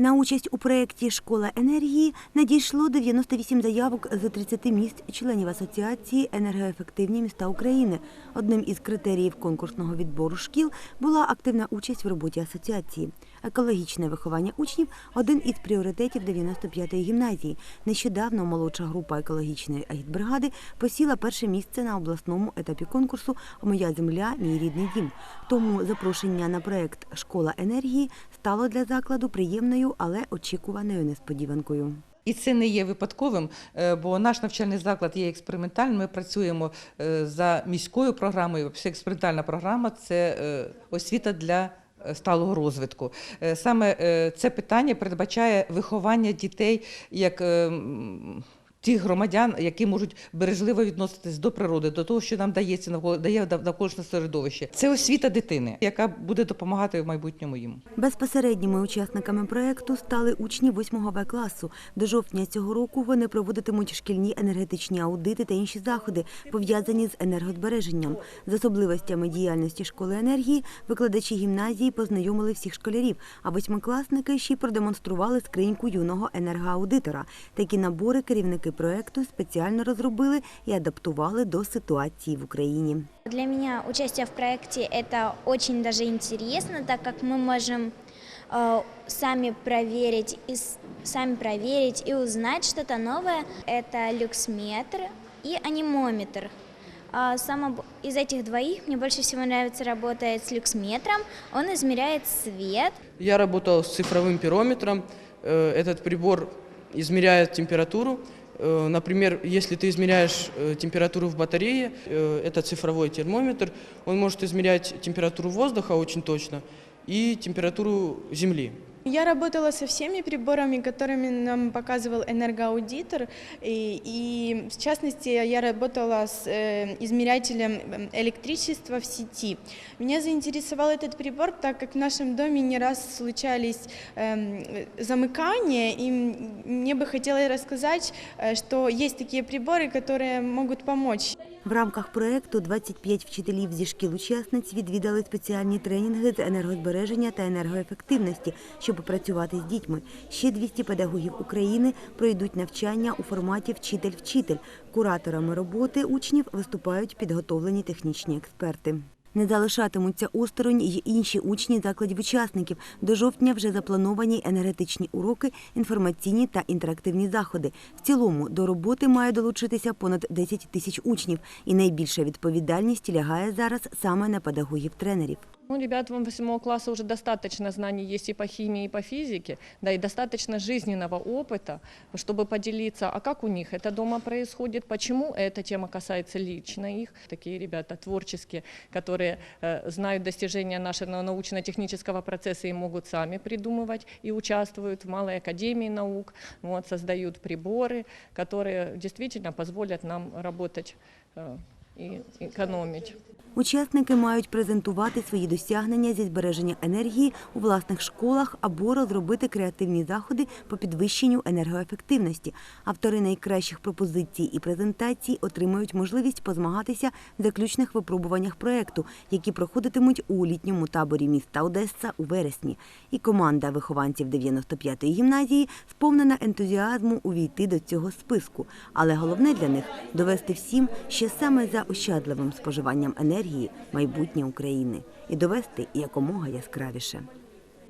На участь у проєкті Школа енергії надійшло 98 заявок з 30 міст членів Асоціації енергоефективні міста України. Одним із критеріїв конкурсного відбору шкіл була активна участь в роботі асоціації. Екологічне виховання учнів один із пріоритетів 95-ї гімназії. Нещодавно молодша група екологічної агітбригади посіла перше місце на обласному етапі конкурсу Моя земля, мій рідний дім. Тому запрошення на проект Школа енергії стало для закладу приємною, але очікуваною несподіванкою. І це не є випадковим, е, бо наш навчальний заклад є експериментальним. Ми працюємо е, за міською програмою. Експериментальна програма це е, освіта для сталого розвитку. Е, Саме е, це питання передбачає виховання дітей як. Тих громадян, які можуть бережливо відноситись до природи, до того, що нам дається навколо дає навколишнє середовище. Це освіта дитини, яка буде допомагати в майбутньому їм. Безпосередніми учасниками проекту стали учні 8 В класу. До жовтня цього року вони проводитимуть шкільні енергетичні аудити та інші заходи, пов'язані з енергозбереженням. З особливостями діяльності школи енергії викладачі гімназії познайомили всіх школярів, а восьмикласники ще й продемонстрували скриньку юного енергоаудитора. Такі набори керівники проекту спеціально розробили і адаптували до ситуації в Україні. Для меня участие в проекте это очень даже интересно, так как мы можем э, сами проверить и с- сами проверить и узнать что-то новое. Это люксметр и анимометр. А сам из этих двоих мне больше всего нравится работать с люксметром. Он измеряет свет, Я работал с цифровым пирометром. Э, Этот прибор измеряет температуру. Э, Например, если ты измеряешь э, температуру в батарее, э, это цифровой термометр, он может измерять температуру воздуха очень точно и температуру земли. Я работала со всеми приборами, которыми нам показывал энергоаудитор, и, и в частности я работала с э, измерятелем эм, электричества в сети. Меня заинтересовал этот прибор, так как в нашем доме не раз случались эм, замыкания, и м- мне бы хотелось рассказать, э, что есть такие приборы, которые могут помочь. В рамках проекту 25 вчителів зі шкіл-учасниць відвідали спеціальні тренінги з енергозбереження та енергоефективності, щоб працювати з дітьми. Ще 200 педагогів України пройдуть навчання у форматі вчитель-вчитель. Кураторами роботи учнів виступають підготовлені технічні експерти. Не залишатимуться осторонь й інші учні закладів-учасників. До жовтня вже заплановані енергетичні уроки, інформаційні та інтерактивні заходи. В цілому до роботи має долучитися понад 10 тисяч учнів, і найбільша відповідальність лягає зараз саме на педагогів-тренерів. Ну, ребят вам восьмого класса уже достаточно знаний есть и по химии, и по физике, да, и достаточно жизненного опыта, чтобы поделиться, а как у них это дома происходит, почему эта тема касается лично их. Такие ребята творческие, которые э, знают достижения нашего научно-технического процесса и могут сами придумывать и участвуют в Малой академии наук, вот, создают приборы, которые действительно позволят нам работать э, и экономить. Учасники мають презентувати свої досягнення зі збереження енергії у власних школах або розробити креативні заходи по підвищенню енергоефективності. Автори найкращих пропозицій і презентацій отримають можливість позмагатися в заключних випробуваннях проекту, які проходитимуть у літньому таборі міста Одеса у вересні. І команда вихованців 95-ї гімназії сповнена ентузіазму увійти до цього списку. Але головне для них довести всім, що саме за ощадливим споживанням енергії майбутнє України і довести якомога яскравіше.